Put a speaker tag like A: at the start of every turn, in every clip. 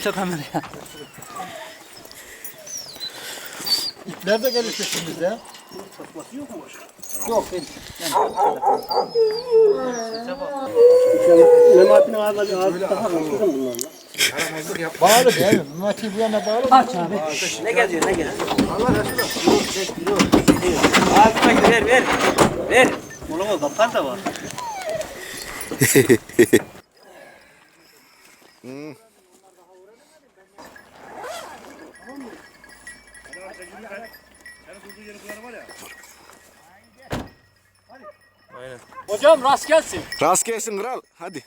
A: kimse kameraya.
B: Nerede gelir peşimiz ya? Yok ben.
C: Memati'nin ağzına bir ağzı takalım. Tutun bunlarla.
B: Bağlı değil mi? Mümati bu yana bağlı.
A: Aç abi.
D: Ne geziyor ne geziyor? Ağzına gir ver ver. Ver. Oğlum kapkan da var.
C: Hocam rast gelsin.
E: Rast gelsin kral. Hadi.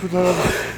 B: Şunlara bak.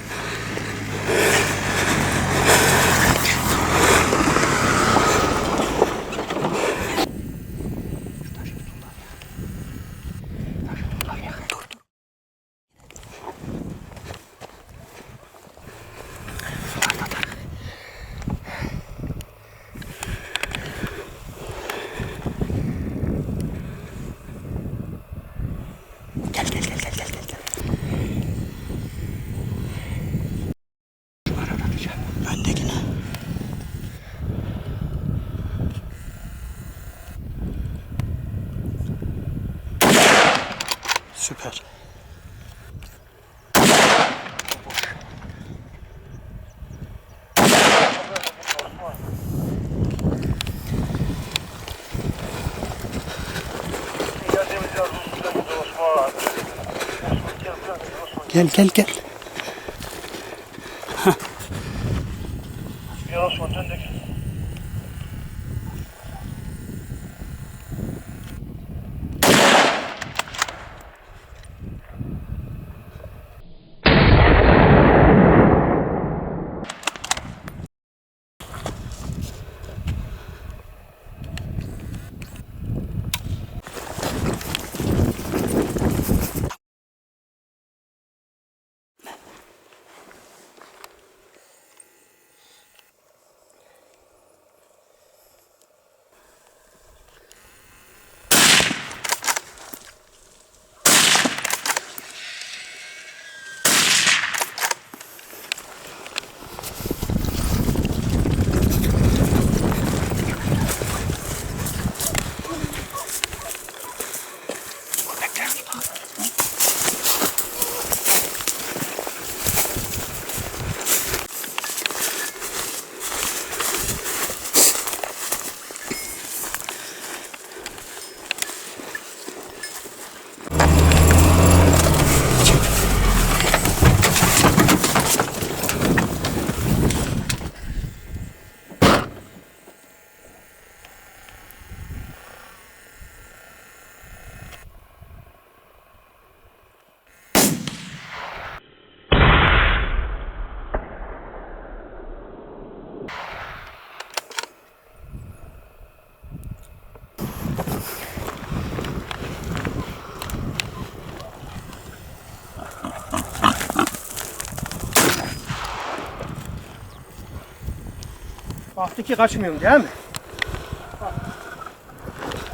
E: Süper. Gel gel
C: gel. Baktı ki kaçmıyorum değil mi? Bak.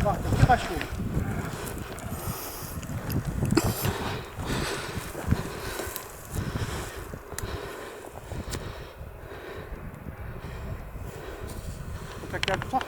C: Baktı ki kaçmıyorum. Köpekler tutak.